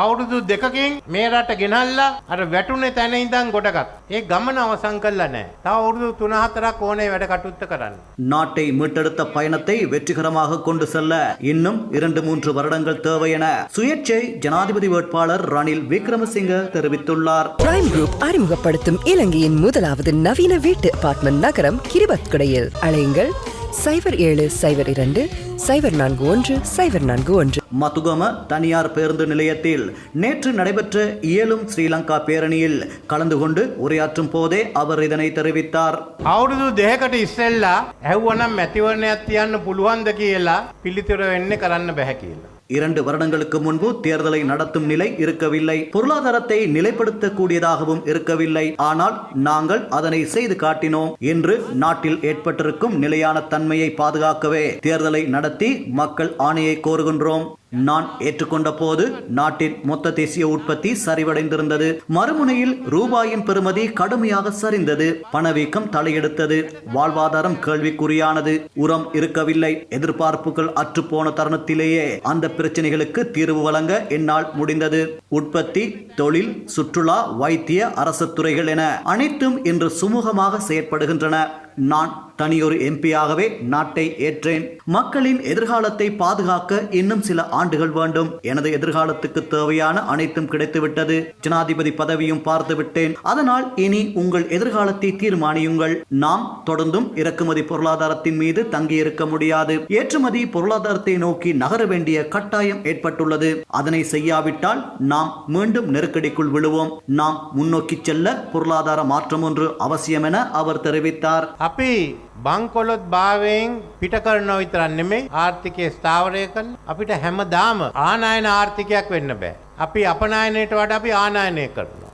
අවුරුදු දෙකකින් මේ රට ගෙනල්ලා අර වැටුනේ තැන ඉඳන් ගොඩගත්. ඒ ගමන අවසන් කළා නෑ. තව අවුරුදු 3-4ක් ඕනේ වැඩ කටයුත්ත කරන්න. நாட்டை மீட்டெடுத்த பயணத்தை வெற்றிகரமாக கொண்டு செல்ல இன்னும் இரண்டு மூன்று வருடங்கள் தேவை என சுயேட்சை ஜனாதிபதி வேட்பாளர் ரணில் விக்ரமசிங்க தெரிவித்துள்ளார் பிரைம் குரூப் அறிமுகப்படுத்தும் இலங்கையின் முதலாவது நவீன வீட்டு அபார்ட்மெண்ட் நகரம் கிரிபத்குடையில் அழையுங்கள் சைபர் ஏழு சைபர் இரண்டு சைபர் நான்கு ஒன்று சைபர் நான்கு ஒன்று மதுகம தனியார் பேருந்து நிலையத்தில் நேற்று நடைபெற்ற இயலும் ஸ்ரீலங்கா பேரணியில் கலந்து கொண்டு உரையாற்றும் போதே அவர் இதனை தெரிவித்தார் අවුරුදු දෙකකට ඉස්සෙල්ලා ඇහුවනම් මැතිවරණයක් තියන්න පුළුවන්ද කියලා පිළිතුර වෙන්නේ කරන්න බැහැ කියලා. இரண்டு வருடங்களுக்கு முன்பு தேர்தலை நடத்தும் நிலை இருக்கவில்லை. பொருளாதாரத்தை நிலைப்படுத்தக்கூடியதாகவும் இருக்கவில்லை. ஆனால் நாங்கள் அதனை செய்து காட்டினோம் என்று நாட்டில் ஏற்பட்டிருக்கும் நிலையான தன்மையை பாதுகாக்கவே தேர்தலை நடத்தி மக்கள் ஆணையை கோருகின்றோம். நான் ஏற்றுக்கொண்ட போது நாட்டின் மொத்த தேசிய உற்பத்தி சரிவடைந்திருந்தது. மறுமுனையில் ரூபாயின் பெறுமதி கடுமையாக சரிந்தது. பணவீக்கம் தலையெடுத்தது. வாழ்வாதாரம் கேள்விக்குறியானது. உரம் இருக்கவில்லை. எதிர்பார்ப்புகள் அற்றுப்போன தருணத்திலேயே அந்த பிரச்சனைகளுக்கு தீர்வு வழங்க என்னால் முடிந்தது. உற்பத்தி தொழில் சுற்றுலா வைத்திய அரசு துறைகள் என அனைத்தும் இன்று சுமூகமாக செயற்படுகின்றன. நான் தனியொரு எம்பியாகவே நாட்டை ஏற்றேன். மக்களின் எதிர்காலத்தை பாதுகாக்க இன்னும் சில ஆண்டுகள் வேண்டும். எனது எதிர்காலத்துக்கு தேவையான அனைத்தும் கிடைத்துவிட்டது. ஜனாதிபதி பதவியும் பார்த்துவிட்டேன். அதனால் இனி உங்கள் எதிர்காலத்தை தீர்மானியுங்கள். நாம் தொடர்ந்தும் இறக்குமதி பொருளாதாரத்தின் மீது தங்கியிருக்க முடியாது. ஏற்றுமதி பொருளாதாரத்தை நோக்கி நகர வேண்டிய கட்டாயம் ஏற்பட்டுள்ளது. அதனை செய்யாவிட்டால் நாம் மீண்டும் நெருக்கடிக்குள் விழுவோம். நாம் முன்னோக்கி செல்ல பொருளாதார மாற்றம் ஒன்று அவசியம் என அவர் தெரிவித்தார். අපි බංකොලොත් භාවයෙන් පිට කරන විතර නෙමෙයි ආර්ථිකය ස්ථාවරය කරන අපිට හැමදාම ආනායන ආර්ථිකයක් වෙන්න බෑ. අපි අපනායනයට වඩා අපි ආනායනය කරනවා.